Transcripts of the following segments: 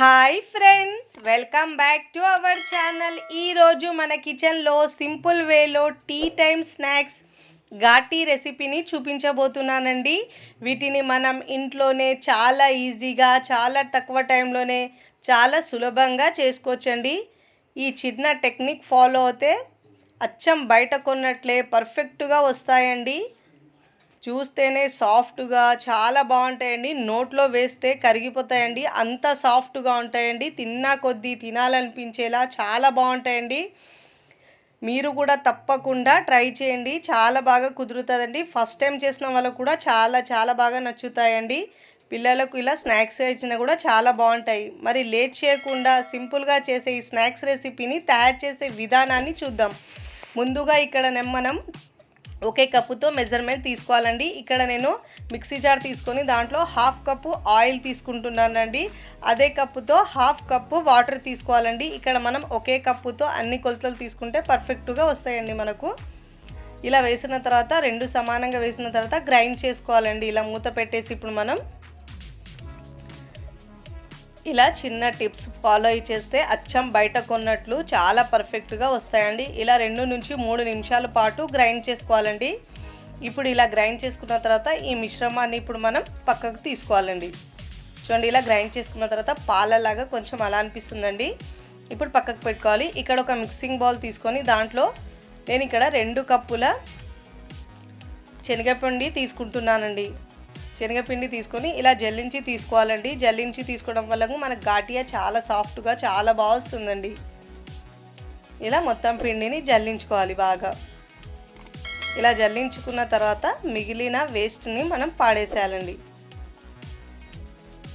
Hi friends welcome back to our channel. ఈరోజు మన కిచెన్లో సింపుల్ వేలో టీ టైమ్ స్నాక్స్ ఘాటీ రెసిపీని చూపించబోతున్నానండి. వీటిని మనం ఇంట్లోనే చాలా ఈజీగా చాలా తక్కువ టైంలోనే చాలా సులభంగా చేసుకోవచ్చండి. ఈ చిన్న టెక్నిక్ ఫాలో అయితే అచ్చం బయట కొన్నట్లే పర్ఫెక్ట్గా వస్తాయండి. చూస్తేనే సాఫ్ట్గా చాలా బాగుంటాయండి. నోట్లో వేస్తే కరిగిపోతాయండి. అంత సాఫ్ట్గా ఉంటాయండి. తిన్నా కొద్దీ తినాలనిపించేలా చాలా బాగుంటాయండి. మీరు కూడా తప్పకుండా ట్రై చేయండి. చాలా బాగా కుదురుతుందండి. ఫస్ట్ టైం చేసిన వాళ్ళకు కూడా చాలా చాలా బాగా నచ్చుతాయండి. పిల్లలకు ఇలా స్నాక్స్ ఇచ్చినా కూడా చాలా బాగుంటాయి. మరి లేట్ చేయకుండా సింపుల్గా చేసే ఈ స్నాక్స్ రెసిపీని తయారు చేసే విధానాన్ని చూద్దాం. ముందుగా ఇక్కడ మనం ఒకే కప్పుతో మెజర్మెంట్ తీసుకోవాలండి. ఇక్కడ నేను మిక్సీ జార్ తీసుకొని దాంట్లో హాఫ్ కప్పు ఆయిల్ తీసుకుంటున్నానండి. అదే కప్పుతో హాఫ్ కప్పు వాటర్ తీసుకోవాలండి. ఇక్కడ మనం ఒకే కప్పుతో అన్ని కొలతలు తీసుకుంటే పర్ఫెక్ట్గా వస్తాయండి మనకు. ఇలా వేసిన తర్వాత రెండు సమానంగా వేసిన తర్వాత గ్రైండ్ చేసుకోవాలండి. ఇలా మూత పెట్టేసి ఇప్పుడు మనం ఇలా చిన్న టిప్స్ ఫాలో అయి చేస్తే అచ్చం బయట కొన్నట్లు చాలా పర్ఫెక్ట్గా వస్తాయండి. ఇలా రెండు నుంచి మూడు నిమిషాల పాటు గ్రైండ్ చేసుకోవాలండి. ఇప్పుడు ఇలా గ్రైండ్ చేసుకున్న తర్వాత ఈ మిశ్రమాన్ని ఇప్పుడు మనం పక్కకు తీసుకోవాలండి. చూడండి ఇలా గ్రైండ్ చేసుకున్న తర్వాత పాలలాగా కొంచెం అలా అనిపిస్తుందండి. ఇప్పుడు పక్కకు పెట్టుకోవాలి. ఇక్కడ ఒక మిక్సింగ్ బౌల్ తీసుకొని దాంట్లో నేను ఇక్కడ రెండు కప్పుల శనగపిండి తీసుకుంటున్నానండి. శనగపిండి తీసుకొని ఇలా జల్లించి తీసుకోవాలండి. జల్లించి తీసుకోవడం వల్ల మనకు ఘాటియా చాలా సాఫ్ట్గా చాలా బాగా వస్తుందండి. ఇలా మొత్తం పిండిని జల్లించుకోవాలి బాగా. ఇలా జల్లించుకున్న తర్వాత మిగిలిన వేస్ట్ని మనం పాడేసేయాలండి.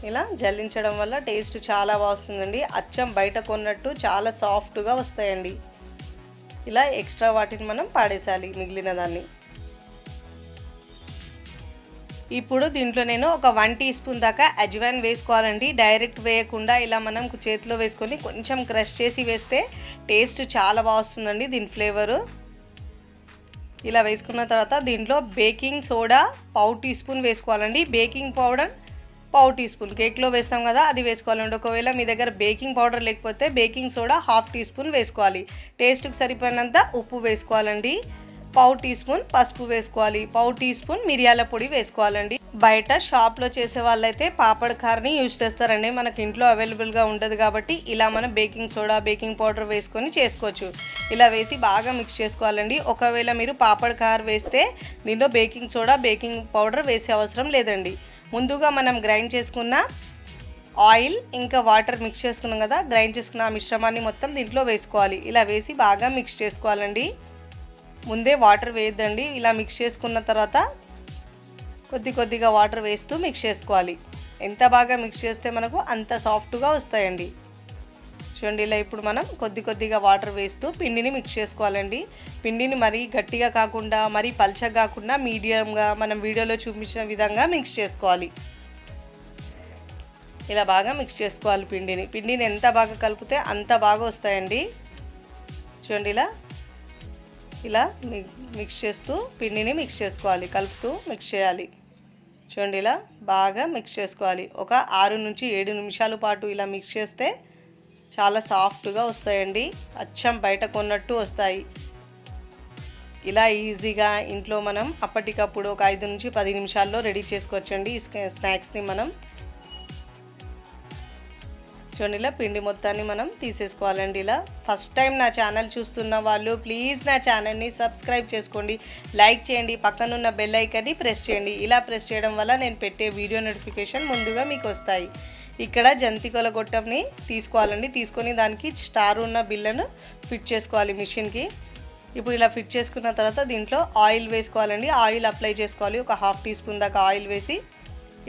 ఇలా జల్లించడం వల్ల టేస్ట్ చాలా బాగా వస్తుందండి. అచ్చం బయట కొన్నట్టు చాలా సాఫ్ట్గా వస్తాయండి. ఇలా ఎక్స్ట్రా వాటిని మనం పాడేసేయాలి మిగిలిన దాన్ని. ఇప్పుడు దీంట్లో నేను ఒక వన్ టీ స్పూన్ దాకా అజ్వాన్ వేసుకోవాలండి. డైరెక్ట్ వేయకుండా ఇలా మనం చేతిలో వేసుకొని కొంచెం క్రష్ చేసి వేస్తే టేస్ట్ చాలా బాగా వస్తుందండి దీని ఫ్లేవరు. ఇలా వేసుకున్న తర్వాత దీంట్లో బేకింగ్ సోడా పావు టీ స్పూన్ వేసుకోవాలండి. బేకింగ్ పౌడర్ పావు టీ స్పూన్. కేక్లో వేస్తాం కదా అది వేసుకోవాలండి. ఒకవేళ మీ దగ్గర బేకింగ్ పౌడర్ లేకపోతే baking soda half teaspoon వేసుకోవాలి. టేస్ట్కి సరిపోయినంత ఉప్పు వేసుకోవాలండి. పావు టీ స్పూన్ పసుపు వేసుకోవాలి. పావు టీ స్పూన్ మిరియాల పొడి వేసుకోవాలండి. బయట షాప్లో చేసే వాళ్ళైతే పాపడ్ కారని యూజ్ చేస్తారండి. మనకి ఇంట్లో అవైలబుల్గా ఉండదు కాబట్టి ఇలా మనం బేకింగ్ సోడా బేకింగ్ పౌడర్ వేసుకొని చేసుకోవచ్చు. ఇలా వేసి బాగా మిక్స్ చేసుకోవాలండి. ఒకవేళ మీరు పాపడ్ కార్ వేస్తే దీంట్లో బేకింగ్ సోడా బేకింగ్ పౌడర్ వేసే అవసరం లేదండి. ముందుగా మనం గ్రైండ్ చేసుకున్న ఆయిల్ ఇంకా వాటర్ మిక్స్ చేసుకున్నాం కదా గ్రైండ్ చేసుకున్న ఆ మిశ్రమాన్ని మొత్తం దీంట్లో వేసుకోవాలి. ఇలా వేసి బాగా మిక్స్ చేసుకోవాలండి. ముందే వాటర్ వేయద్దండి. ఇలా మిక్స్ చేసుకున్న తర్వాత కొద్ది కొద్దిగా వాటర్ వేస్తూ మిక్స్ చేసుకోవాలి. ఎంత బాగా మిక్స్ చేస్తే మనకు అంత సాఫ్ట్గా వస్తాయండి. చూడండి ఇలా ఇప్పుడు మనం కొద్ది కొద్దిగా వాటర్ వేస్తూ పిండిని మిక్స్ చేసుకోవాలండి. పిండిని మరీ గట్టిగా కాకుండా మరీ పల్చగా కాకుండా మీడియంగా మనం వీడియోలో చూపించిన విధంగా మిక్స్ చేసుకోవాలి. ఇలా బాగా మిక్స్ చేసుకోవాలి పిండిని. పిండిని ఎంత బాగా కలిపితే అంత బాగా వస్తాయండి. చూడండి ఇలా ఇలా మిక్స్ చేస్తూ పిండిని మిక్స్ చేసుకోవాలి కలుపుతూ మిక్స్ చేయాలి. చూడండి ఇలా బాగా మిక్స్ చేసుకోవాలి. ఒక ఆరు నుంచి ఏడు నిమిషాల పాటు ఇలా మిక్స్ చేస్తే చాలా సాఫ్ట్గా వస్తాయండి. అచ్చం బయట కొన్నట్టు వస్తాయి. ఇలా ఈజీగా ఇంట్లో మనం అప్పటికప్పుడు ఒక ఐదు నుంచి పది నిమిషాల్లో రెడీ చేసుకోవచ్చండి. ఈ స్నా- స్నాక్స్ని మనం చూడండి ఇలా పిండి మొత్తాన్ని మనం తీసేసుకోవాలండి ఇలా. ఫస్ట్ టైం నా ఛానల్ చూస్తున్న వాళ్ళు ప్లీజ్ నా ఛానల్ని సబ్స్క్రైబ్ చేసుకోండి. లైక్ చేయండి పక్కనున్న బెల్ ఐకన్ని ప్రెస్ చేయండి. ఇలా ప్రెస్ చేయడం వల్ల నేను పెట్టే వీడియో నోటిఫికేషన్ ముందుగా మీకు వస్తాయి. ఇక్కడ జంతికల గొట్టంని తీసుకోవాలండి. తీసుకొని దానికి స్టార్ ఉన్న బిల్లను ఫిట్ చేసుకోవాలి మిషన్కి ఇప్పుడు ఇలా ఫిట్ చేసుకున్న తర్వాత దీంట్లో ఆయిల్ వేసుకోవాలండి. ఆయిల్ అప్లై చేసుకోవాలి. ఒక హాఫ్ టీ స్పూన్ దాకా ఆయిల్ వేసి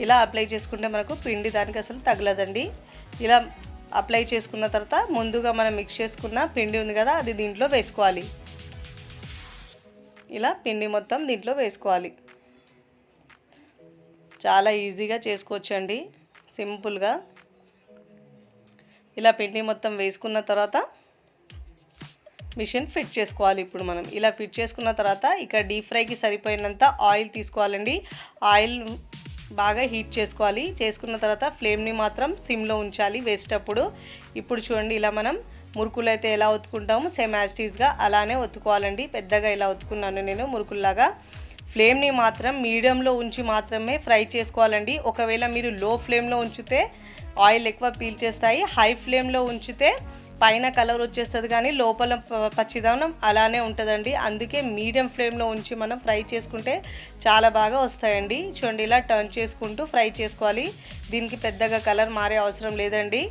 ఇలా అప్లై చేసుకుంటే మనకు పిండి దానికి అసలు తగలదండి. ఇలా అప్లై చేసుకున్న తర్వాత ముందుగా మనం మిక్స్ చేసుకున్న పిండి ఉంది కదా అది దీంట్లో వేసుకోవాలి. ఇలా పిండి మొత్తం దీంట్లో వేసుకోవాలి. చాలా ఈజీగా చేసుకోవచ్చండి. సింపుల్గా. ఇలా పిండి మొత్తం వేసుకున్న తర్వాత మిషన్ ఫిట్ చేసుకోవాలి ఇప్పుడు మనం. ఇలా ఫిట్ చేసుకున్న తర్వాత ఇక్కడ డీప్ ఫ్రైకి సరిపోయినంత ఆయిల్ తీసుకోవాలండి. ఆయిల్ బాగా హీట్ చేసుకోవాలి. చేసుకున్న తర్వాత ఫ్లేమ్ని మాత్రం సిమ్లో ఉంచాలి. వేసేటప్పుడు ఇప్పుడు చూడండి ఇలా మనం మురుకులు అయితే ఎలా ఒత్తుకుంటామో సేమ్ యాస్టీస్గా అలానే ఒత్తుకోవాలండి. పెద్దగా ఇలా ఒత్తుకున్నాను నేను మురుకుల్లాగా. ఫ్లేమ్ని మాత్రం మీడియంలో ఉంచి మాత్రమే ఫ్రై చేసుకోవాలండి. ఒకవేళ మీరు లో ఫ్లేమ్లో ఉంచితే ఆయిల్ ఎక్కువ పీల్చేస్తాయి హై ఫ్లేమ్లో ఉంచితే పైన కలర్ వచ్చేస్తుంది కానీ లోపల పచ్చిదనం అలానే ఉంటుందండి. అందుకే మీడియం ఫ్లేమ్లో ఉంచి మనం ఫ్రై చేసుకుంటే చాలా బాగా వస్తాయండి. చూడండి ఇలా టర్న్ చేసుకుంటూ ఫ్రై చేసుకోవాలి. దీనికి పెద్దగా కలర్ మారే అవసరం లేదండి.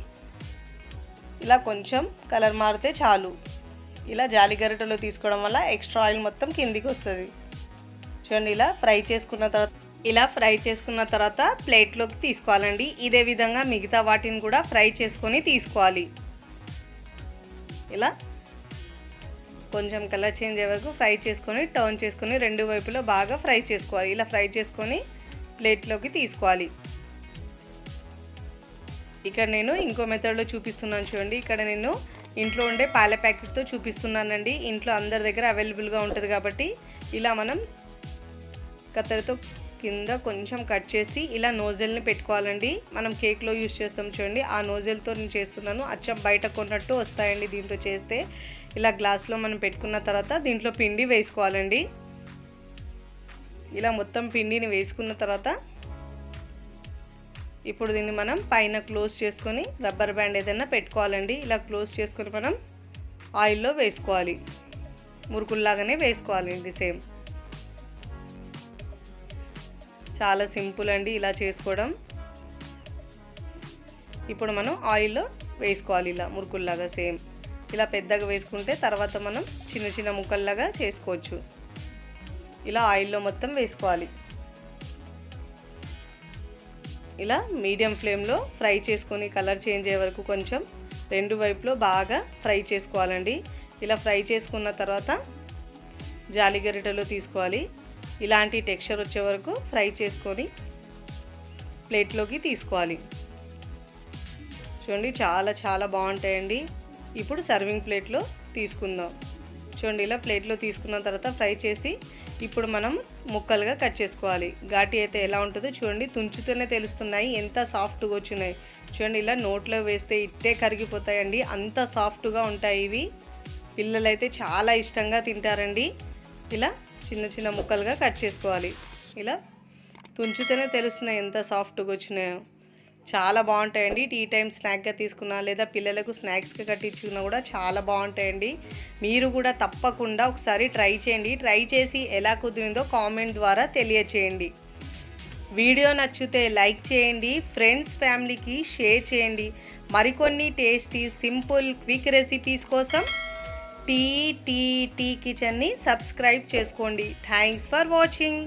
ఇలా కొంచెం కలర్ మారితే చాలు. ఇలా జాలి గరిటెలో తీసుకోవడం వల్ల ఎక్స్ట్రా ఆయిల్ మొత్తం కిందికి వస్తుంది. చూడండి ఇలా ఫ్రై చేసుకున్న తర్వాత ఇలా ఫ్రై చేసుకున్న తర్వాత ప్లేట్లోకి తీసుకోవాలండి. ఇదే విధంగా మిగతా వాటిని కూడా ఫ్రై చేసుకొని తీసుకోవాలి. ఇలా కొంచెం కలర్ చేంజ్ అయ్యే వరకు ఫ్రై చేసుకొని టర్న్ చేసుకొని రెండు వైపులో బాగా ఫ్రై చేసుకోవాలి. ఇలా ఫ్రై చేసుకొని ప్లేట్లోకి తీసుకోవాలి. ఇక్కడ నేను ఇంకో మెథడ్లో చూపిస్తున్నాను చూడండి. ఇక్కడ నేను ఇంట్లో ఉండే పాల ప్యాకెట్తో చూపిస్తున్నానండి. ఇంట్లో అందరి దగ్గర అవైలబుల్గా ఉంటుంది కాబట్టి ఇలా మనం కత్తెరతో కింద కొంచెం కట్ చేసి ఇలా నోజల్ని పెట్టుకోవాలండి. మనం కేక్లో యూస్ చేస్తాం చూడండి. ఆ నోజల్తో నేను చేస్తున్నాను. అచ్చం బయట కొన్నట్టు వస్తాయండి దీంతో చేస్తే. ఇలా గ్లాస్లో మనం పెట్టుకున్న తర్వాత దీంట్లో పిండి వేసుకోవాలండి. ఇలా మొత్తం పిండిని వేసుకున్న తర్వాత ఇప్పుడు దీన్ని మనం పైన క్లోజ్ చేసుకొని రబ్బర్ బ్యాండ్ ఏదైనా పెట్టుకోవాలండి. ఇలా క్లోజ్ చేసుకొని మనం ఆయిల్లో వేసుకోవాలి. మురుకుల్లాగానే వేసుకోవాలండి సేమ్. చాలా సింపుల్ అండి ఇలా చేసుకోవడం. ఇప్పుడు మనం ఆయిల్లో వేసుకోవాలి ఇలా మురుకుల్లాగా సేమ్. ఇలా పెద్దగా వేసుకుంటే తర్వాత మనం చిన్న చిన్న ముక్కల్లాగా చేసుకోవచ్చు. ఇలా ఆయిల్లో మొత్తం వేసుకోవాలి. ఇలా మీడియం ఫ్లేమ్లో ఫ్రై చేసుకొని కలర్ చేంజ్ అయ్యే వరకు కొంచెం రెండు వైపులో బాగా ఫ్రై చేసుకోవాలండి. ఇలా ఫ్రై చేసుకున్న తర్వాత జాలి గరిటెలో తీసుకోవాలి. ఇలాంటి టెక్స్చర్ వచ్చే వరకు ఫ్రై చేసుకొని ప్లేట్లోకి తీసుకోవాలి. చూడండి చాలా చాలా బాగుంటాయండి. ఇప్పుడు సర్వింగ్ ప్లేట్లో తీసుకుందాం. చూడండి ఇలా ప్లేట్లో తీసుకున్న తర్వాత ఫ్రై చేసి ఇప్పుడు మనం ముక్కలుగా కట్ చేసుకోవాలి. ఘాటి అయితే ఎలా ఉంటుందో చూడండి తుంచుతూనే తెలుస్తున్నాయి. ఎంత సాఫ్ట్గా వచ్చినాయి. చూడండి ఇలా నోట్లో వేస్తే ఇట్టే కరిగిపోతాయండి. అంత సాఫ్ట్గా ఉంటాయి ఇవి. పిల్లలైతే చాలా ఇష్టంగా తింటారండి. ఇలా చిన్న చిన్న ముక్కలుగా కట్ చేసుకోవాలి. ఇలా తుంచుతేనే తెలుస్తున్నాయి ఎంత సాఫ్ట్గా వచ్చినాయో. చాలా బాగుంటాయండి. టీ టైం స్నాక్గా తీసుకున్నా లేదా పిల్లలకు స్నాక్స్గా కట్టించుకున్నా కూడా చాలా బాగుంటాయండి. మీరు కూడా తప్పకుండా ఒకసారి ట్రై చేయండి. ట్రై చేసి ఎలా కుదిరిందో కామెంట్ ద్వారా తెలియచేయండి. వీడియో నచ్చితే లైక్ చేయండి. ఫ్రెండ్స్ ఫ్యామిలీకి షేర్ చేయండి. మరికొన్ని టేస్టీ సింపుల్ క్విక్ రెసిపీస్ కోసం టీ టీ టీ కిచెన్ని సబ్స్క్రైబ్ చేసుకోండి. Thanks for watching